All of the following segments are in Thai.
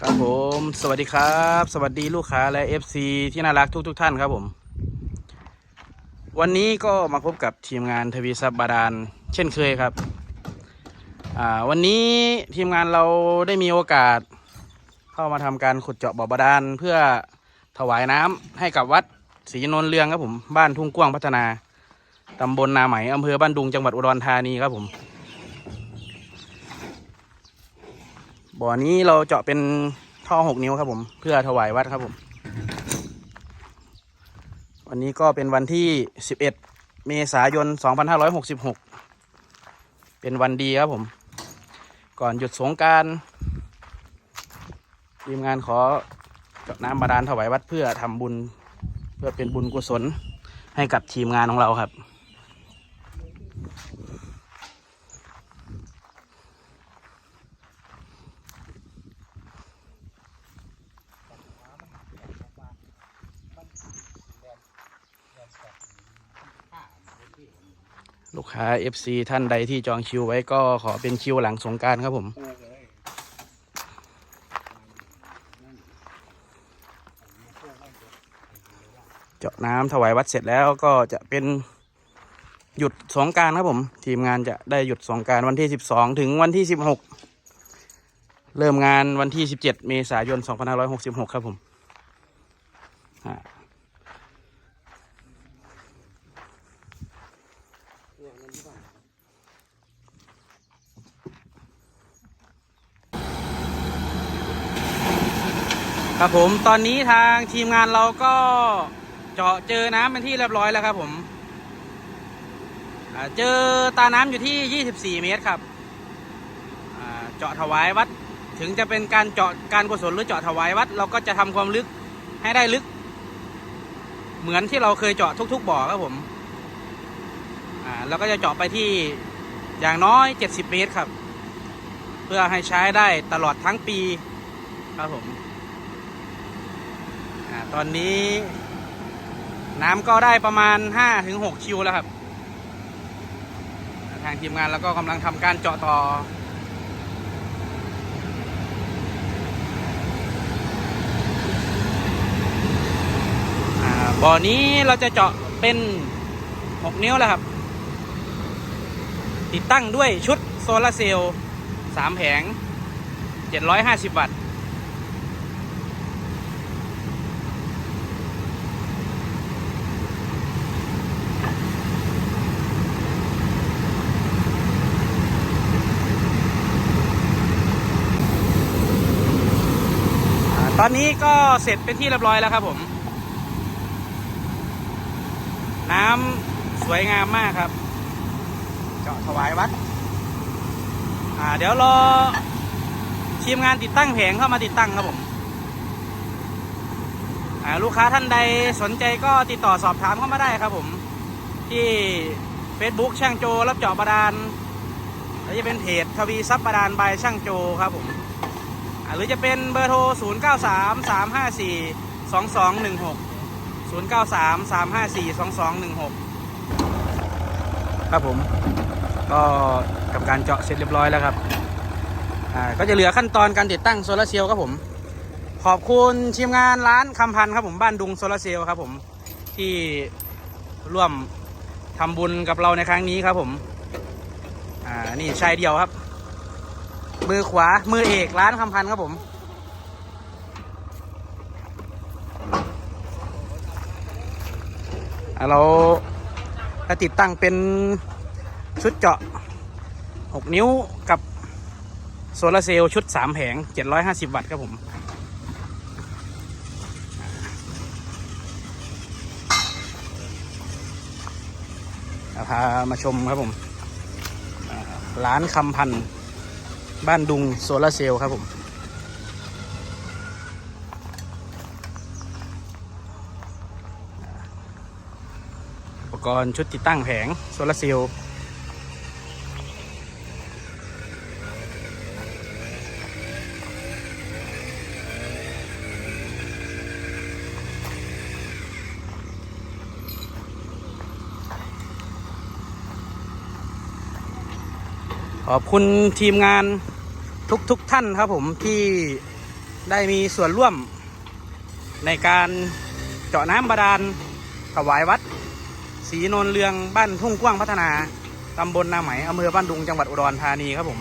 ครับผม สวัสดีครับ สวัสดีลูกค้าและ FC ที่น่ารักทุกทท่านครับผม วันนี้ก็มาพบกับทีมงานทวีซับบาดาลเช่นเคยครับ วันนี้ทีมงานเราได้มีโอกาส เข้ามาทำการขุดเจาะบ่อบาดาลเพื่อถวายน้ำให้กับวัดศรีนนท์เรืองครับผม บ้านทุ่งกว้างพัฒนาตำบลนาไหมอำเภอบ้านดุงจังหวัดอุดรธานีครับผม บ่อนี้เราเจาะเป็นท่อหกนิ้วครับผม เพื่อถวายวัดครับผม วันนี้ก็เป็นวันที่สิบเอ็ดเมษายนสองพันห้าร้อยหกสิบหกเป็นวันดีครับผม ก่อนหยุดสงการทีมงานขอเจาะน้ำบาดาลถวายวัดเพื่อทำบุญ เพื่อเป็นบุญกุศลให้กับทีมงานของเราครับ ลูกค้า FC ท่านใดที่จองคิวไว้ก็ขอเป็นคิวหลังสงการครับผม เจาะน้ำถวายวัดเสร็จแล้วก็จะเป็นหยุดสงการครับผม ทีมงานจะได้หยุดสงการวันที่ 12 ถึงวันที่ 16 เริ่มงานวันที่ 17 เมษายน 2566 ครับผม ครับผมตอนนี้ทางทีมงานเราก็เจาะเจอน้ำเป็นที่เรียบร้อยแล้วครับผมเจอตาน้ำอยู่ที่ 24 เมตรครับเจาะถวายวัดถึงจะเป็นการเจาะการกุศลหรือเจาะถวายวัด เราก็จะทำความลึกให้ได้ลึก เหมือนที่เราเคยเจาะทุก ๆ บ่อครับผมเราก็จะเจาะไปที่อย่างน้อย 70 เมตรครับ เพื่อให้ใช้ได้ตลอดทั้งปีครับผม ตอนนี้ น้ำก็ได้ประมาณ 5-6 คิวแล้วครับ ทางทีมงานแล้วก็กำลังทำการเจาะต่อ บ่อนี้เราจะเจาะเป็น 6 นิ้วแล้วครับ ติดตั้งด้วยชุดโซลาร์เซลล์3แผง 750 วัตต์ ตอนนี้ก็เสร็จเป็นที่เรียบร้อยแล้วครับผม น้ำสวยงามมากครับ เจาะถวายวัด อ่า เดี๋ยวรอทีมงานติดตั้งแผงเข้ามาติดตั้งครับผมอ่าลูกค้าท่านใดสนใจก็ติดต่อสอบถามเข้ามาได้ครับผม ที่ Facebook ช่างโจรับเจาะบาดาลแล้วจะเป็นเพจทวีซับบาดาลบายช่างโจครับผม หรือจะเป็นเบอร์โทร 0 9 3 3 5 4 2 2 1 6 0 9 3 3 5 4 2 2 1 6 ครับผม ก็กับการเจาะเสร็จเรียบร้อยแล้วครับ อ่า ก็จะเหลือขั้นตอนการติดตั้งโซลาร์เซลล์ครับผม ขอบคุณทีมงานร้านคำพันครับผมบ้านดุงโซลาร์เซลล์ครับผม ที่ร่วมทำบุญกับเราในครั้งนี้ครับผม อ่า นี่ชายเดียวครับ มือขวา มือเอกร้านคำพันครับผม เราจะติดตั้งเป็นชุดเจาะ 6 นิ้วกับโซลาร์เซลล์ชุด 3 แผง 750 วัตต์ครับผม พามาชมครับผม ร้านคำพันธ์ บ้านดุงโซลาร์เซลล์ครับผม อุปกรณ์ชุดติดตั้งแผงโซลาร์เซลล์ขอบคุณทีมงาน ทุกๆทท่านครับผมที่ได้มีส่วนร่วมในการเจาะน้ำบาดาลถวายวัดศรีนนเรืองบ้านทุ่งกว้างพัฒนาตำบลนาไหมอำเภอบ้านดุงจังหวัดอุดรธานีครับผม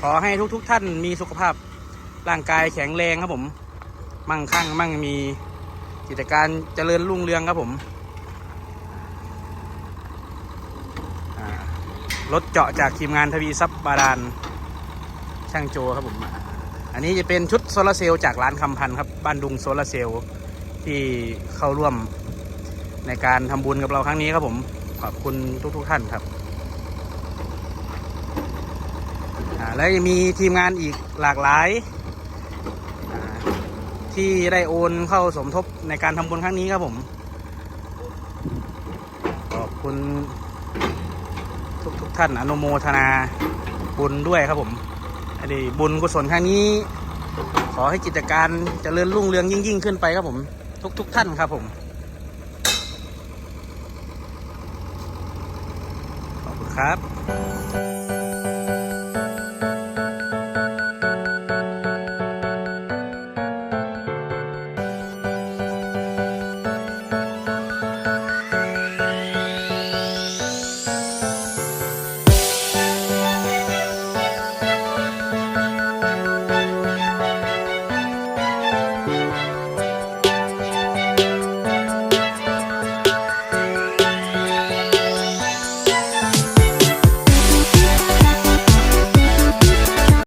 ขอให้ทุกๆทท่านมีสุขภาพร่างกายแข็งแรงครับผม มั่งคั่งมั่งมีกิจการเจริญรุ่งเรืองครับผมอ่า รถเจาะจากทีมงานทวีทรัพย์บาดาลช่างโจครับผม อันนี้จะเป็นชุดโซลาร์เซลล์จากร้านคำพันครับบ้านดุงโซลาร์เซลล์ที่เข้าร่วมในการทำบุญกับเราครั้งนี้ครับผม ขอบคุณทุกๆทท่านครับ แล้วยังมีทีมงานอีกหลากหลาย ที่ได้โอนเข้าสมทบในการทำบุญครั้งนี้ครับผม ขอบคุณ ทุกทุกท่านอนุโมทนาบุญด้วยครับผมอดีบุญกุศลครั้งนี้ ขอให้กิจการจเจริญรุ่งเรืองยิ่งยิ่งขึ้นไปครับผม ทุกทุกท่านครับผม ขอบคุณครับ